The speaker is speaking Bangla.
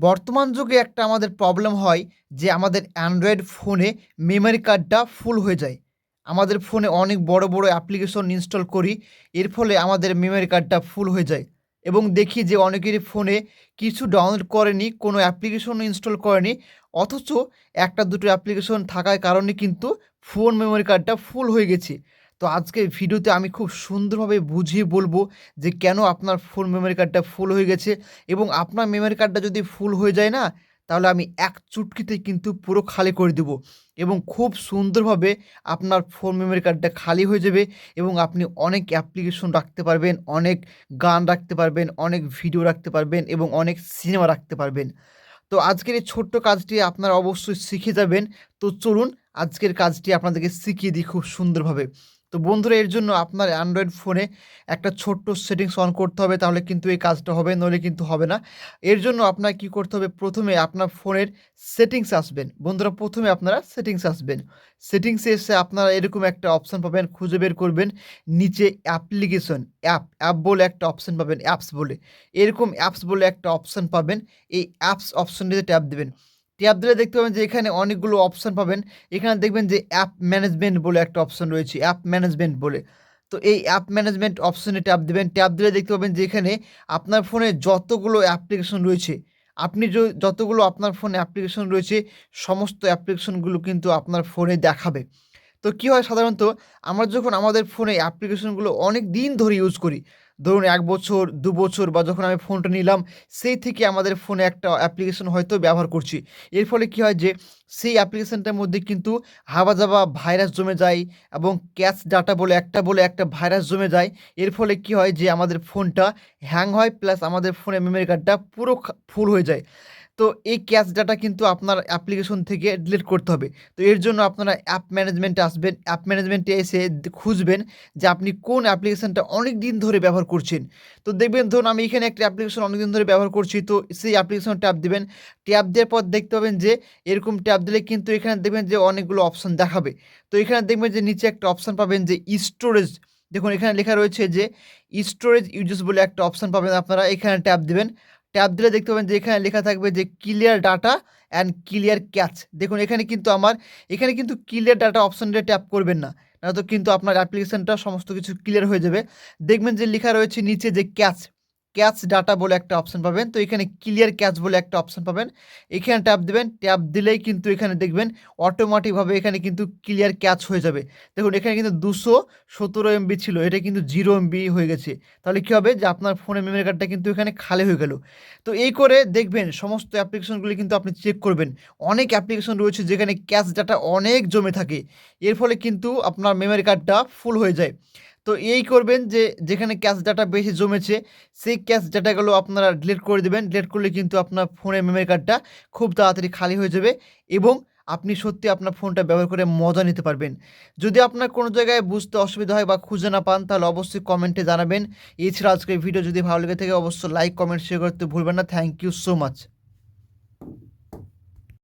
বর্তমান যুগে একটা আমাদের প্রবলেম হয় যে আমাদের অ্যান্ড্রয়েড ফোনে মেমোরি কার্ডটা ফুল হয়ে যায়। আমাদের ফোনে অনেক বড় বড় অ্যাপ্লিকেশন ইনস্টল করি, এর ফলে আমাদের মেমোরি কার্ডটা ফুল হয়ে যায়। এবং দেখি যে অনেকেরই ফোনে কিছু ডাউনলোড করেনি, কোনো অ্যাপ্লিকেশন ইনস্টল করেনি, অথচ একটা দুটো অ্যাপ্লিকেশন থাকার কারণে কিন্তু ফোন মেমোরি কার্ডটা ফুল হয়ে গেছে। তো আজকের ভিডিওতে আমি খুব সুন্দরভাবে বুঝিয়ে বলব যে কেন আপনার ফোন মেমোরি কার্ডটা ফুল হয়ে গেছে এবং আপনার মেমোরি কার্ডটা যদি ফুল হয়ে যায় না, তাহলে আমি এক চুটকিতে কিন্তু পুরো খালি করে দেবো এবং খুব সুন্দরভাবে আপনার ফোন মেমোরি কার্ডটা খালি হয়ে যাবে এবং আপনি অনেক অ্যাপ্লিকেশন রাখতে পারবেন, অনেক গান রাখতে পারবেন, অনেক ভিডিও রাখতে পারবেন এবং অনেক সিনেমা রাখতে পারবেন। তো আজকের এই ছোট্ট কাজটি আপনারা অবশ্যই শিখে যাবেন। তো চলুন আজকের কাজটি আপনাদেরকে শিখিয়ে দিই খুব সুন্দরভাবে। তো বন্ধুরা, এর জন্য আপনার অ্যান্ড্রয়েড ফোনে একটা ছোট্ট সেটিংস অন করতে হবে, তাহলে কিন্তু এই কাজটা হবে, নইলে কিন্তু হবে না। এর জন্য আপনার কি করতে হবে? প্রথমে আপনার ফোনের সেটিংস আসবেন। বন্ধুরা, প্রথমে আপনারা সেটিংস আসবেন। সেটিংসে এসে আপনারা এরকম একটা অপশান পাবেন, খুঁজে বের করবেন। নিচে অ্যাপ্লিকেশন অ্যাপ অ্যাপ বলে একটা অপশান পাবেন অ্যাপস বলে। এরকম অ্যাপস বলে একটা অপশান পাবেন। এই অ্যাপস অপশানটিতে ট্যাপ দেবেন। দিলে দেখতে পাবেন যে এখানে অনেকগুলো অপশান পাবেন। এখানে দেখবেন যে অ্যাপ ম্যানেজমেন্ট বলে একটা অপশান রয়েছে অ্যাপ ম্যানেজমেন্ট বলে। তো এই অ্যাপ ম্যানেজমেন্ট অপশানে ট্যাপ দেবেন। ট্যাপ দিলে দেখতে পাবেন যে এখানে আপনার ফোনে যতগুলো অ্যাপ্লিকেশন রয়েছে, আপনি যতগুলো আপনার ফোনে অ্যাপ্লিকেশন রয়েছে, সমস্ত অ্যাপ্লিকেশনগুলো কিন্তু আপনার ফোনে দেখাবে। তো কী হয় সাধারণত, আমরা যখন আমাদের ফোনে অ্যাপ্লিকেশনগুলো অনেক দিন ধরে ইউজ করি, ধরুন এক বছর, দু বছর বা যখন আমি ফোনটা নিলাম, সেই থেকে আমাদের ফোনে একটা অ্যাপ্লিকেশন হয়তো ব্যবহার করছি। এর ফলে কী হয় যে, সেই অ্যাপ্লিকেশনটার মধ্যে কিন্তু হাবা যাবা ভাইরাস জমে যায় এবং ক্যাচ ডাটা বলে একটা বলে একটা ভাইরাস জমে যায়। এর ফলে কী হয় যে, আমাদের ফোনটা হ্যাং হয় প্লাস আমাদের ফোনে মেমোরি কার্ডটা পুরো ফুল হয়ে যায়। তো এই ক্যাচ ডাটা কিন্তু আপনার অ্যাপ্লিকেশন থেকে ডিলিট করতে হবে। তো এর জন্য আপনারা অ্যাপ ম্যানেজমেন্টে আসবেন। অ্যাপ ম্যানেজমেন্টে এসে খুঁজবেন যে আপনি কোন অ্যাপ্লিকেশনটা অনেক দিন ধরে ব্যবহার করছেন। তো দেখবেন, ধরুন আমি এখানে একটা অ্যাপ্লিকেশন অনেক দিন ধরে ব্যবহার করছি, তো সেই অ্যাপ্লিকেশন ট্যাপ দেবেন। ট্যাপ দেওয়ার পর দেখতে পাবেন যে এরকম ট্যাপ দিলে কিন্তু এখানে দেখবেন যে অনেকগুলো অপশান দেখাবে। তো এখানে দেখবেন যে নিচে একটা অপশান পাবেন যে স্টোরেজ। দেখুন এখানে লেখা রয়েছে যে স্টোরেজ ইউজেস বলে একটা অপশান পাবেন আপনারা। এখানে ট্যাপ দিবেন। ট্যাপ দিলে দেখতে পাবেন যে এখানে লেখা থাকবে যে clear data and clear cache দেখুন, এখানে কিন্তু আমার এখানে কিন্তু ক্লিয়ার ডাটা অপশানটা ট্যাপ করবেন না। তো কিন্তু আপনার অ্যাপ্লিকেশানটা সমস্ত কিছু ক্লিয়ার হয়ে যাবে। দেখবেন যে লেখা রয়েছে নিচে যে ক্যাচ ক্যাচ ডাটা বলে একটা অপশান পাবেন। তো এখানে ক্লিয়ার ক্যাচ বলে একটা অপশান পাবেন। এখানে ট্যাপ দেবেন ট্যাপ দিলেই কিন্তু এখানে দেখবেন অটোমেটিকভাবে এখানে কিন্তু ক্লিয়ার ক্যাচ হয়ে যাবে। দেখুন, এখানে কিন্তু দুশো সতেরো এমবি ছিল, এটা কিন্তু জিরো এমবি হয়ে গেছে। তাহলে কী হবে? যে আপনার ফোনের মেমোরি কার্ডটা কিন্তু এখানে খালি হয়ে গেল। তো এই করে দেখবেন সমস্ত অ্যাপ্লিকেশনগুলি কিন্তু আপনি চেক করবেন। অনেক অ্যাপ্লিকেশন রয়েছে যেখানে ক্যাচ ডাটা অনেক জমে থাকে। এর ফলে কিন্তু আপনার মেমোরি কার্ডটা ফুল হয়ে যায়। তো এই করবেন যে, যেখানে ক্যাশ ডাটা বেশি জমেছে, সেই ক্যাশ ডাটাগুলো আপনারা ডিলিট করে দেবেন। ডিলিট করলে কিন্তু আপনার ফোনের মেমোরি কার্ডটা খুব তাড়াতাড়ি খালি হয়ে যাবে এবং আপনি সত্যি আপনার ফোনটা ব্যবহার করে মজা নিতে পারবেন। যদি আপনার কোনো জায়গায় বুঝতে অসুবিধা হয় বা খুঁজে না পান, তাহলে অবশ্যই কমেন্টে জানাবেন। এছাড়া আজকের ভিডিও যদি ভালো লেগে থাকে, অবশ্যই লাইক কমেন্ট শেয়ার করতে ভুলবেন না। Thank you so much